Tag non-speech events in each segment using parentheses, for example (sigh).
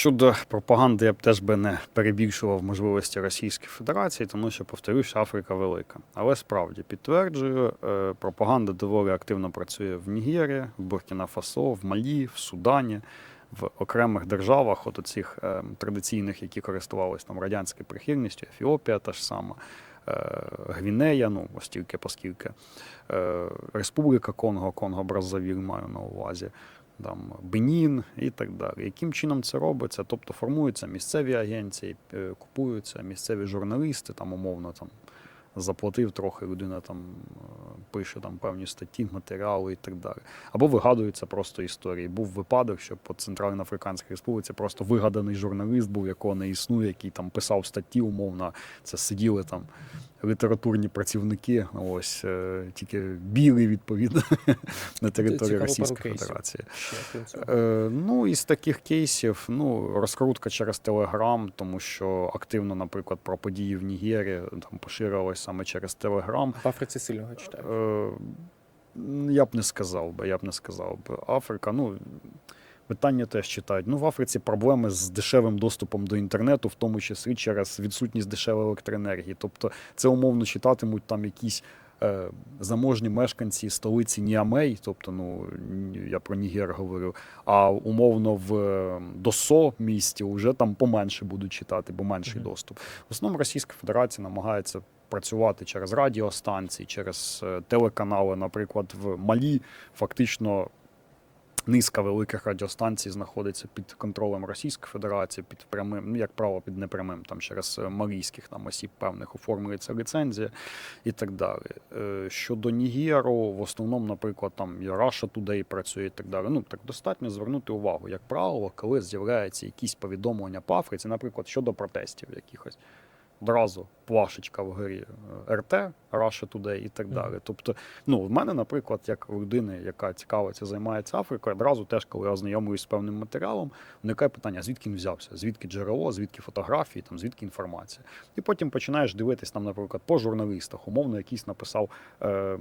Щодо пропаганди, я б теж би не перебільшував можливості Російської Федерації, тому що, повторюсь, Африка велика. Але справді підтверджую, е, пропаганда доволі активно працює в Нігері, в Буркіна Фасо, в Малі, в Судані, в окремих державах, от оцих е, традиційних, які користувалися там радянською прихильністю, Ефіопія та ж сама. е, Гвінея, ну остільки, поскільки е, Республіка Конго, Конго Бразавіль маю на увазі, там Бенін і так далі. Яким чином це робиться? Тобто формуються місцеві агенції, е, купуються місцеві журналісти, там умовно там заплатив трохи, людина там е, пише там певні статті, матеріали і так далі. Або вигадуються просто історії. Був випадок, що по Центральноафриканській Республіці просто вигаданий журналіст був, якого не існує, який там писав статті, умовно, це сиділи там літературні працівники, ось е, тільки білі, відповідно, (laughs) на території Цікаво Російської. Федерації. Е, ну, із таких кейсів, ну, розкрутка через Телеграм, тому що активно, наприклад, про події в Нігері там поширювалось саме через Телеграм. В Африці сильно його читають. Е, я б не сказав би, я б не сказав би. Африка, ну. Питання теж читають. Ну, в Африці проблеми з дешевим доступом до інтернету, в тому числі через відсутність дешевої електроенергії. Тобто, це умовно читатимуть там якісь е, заможні мешканці столиці Ніамей, тобто, ну я про Нігер говорю, а умовно в е, Досо місті вже там поменше будуть читати, бо менший Мгм. доступ. В основному Російська Федерація намагається працювати через радіостанції, через е, телеканали. Наприклад, в Малі фактично низка великих радіостанцій знаходиться під контролем Російської Федерації, під прямим, ну як правило, під непрямим, там через е, малійських там осіб певних оформлюється ліцензія і так далі. Е, Щодо Нігеру, в основному, наприклад, там і Russia Today працює і так далі. Ну так достатньо звернути увагу, як правило, коли з'являються якісь повідомлення по Африці, наприклад, щодо протестів якихось. Одразу плашечка вгорі е, РТ, Russia Today і так далі. Тобто, ну, в мене, наприклад, як людини, яка цікавиться, займається Африкою, одразу теж, коли я ознайомлююсь з певним матеріалом, виникає питання, звідки він взявся, звідки джерело, звідки фотографії, там, звідки інформація. І потім починаєш дивитись, там, наприклад, по журналістах, умовно, якийсь написав е,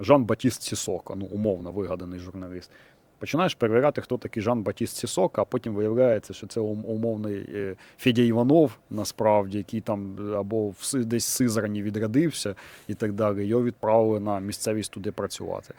Жан Батіст Сісоко, ну, умовно вигаданий журналіст. Починаєш перевіряти, хто такий Жан Батіст Сісок, а потім виявляється, що це ум- умовний е, Федя Іванов, насправді, який там е, або в десь в Сизрані відрядився і так далі. Його відправили на місцевість туди працювати.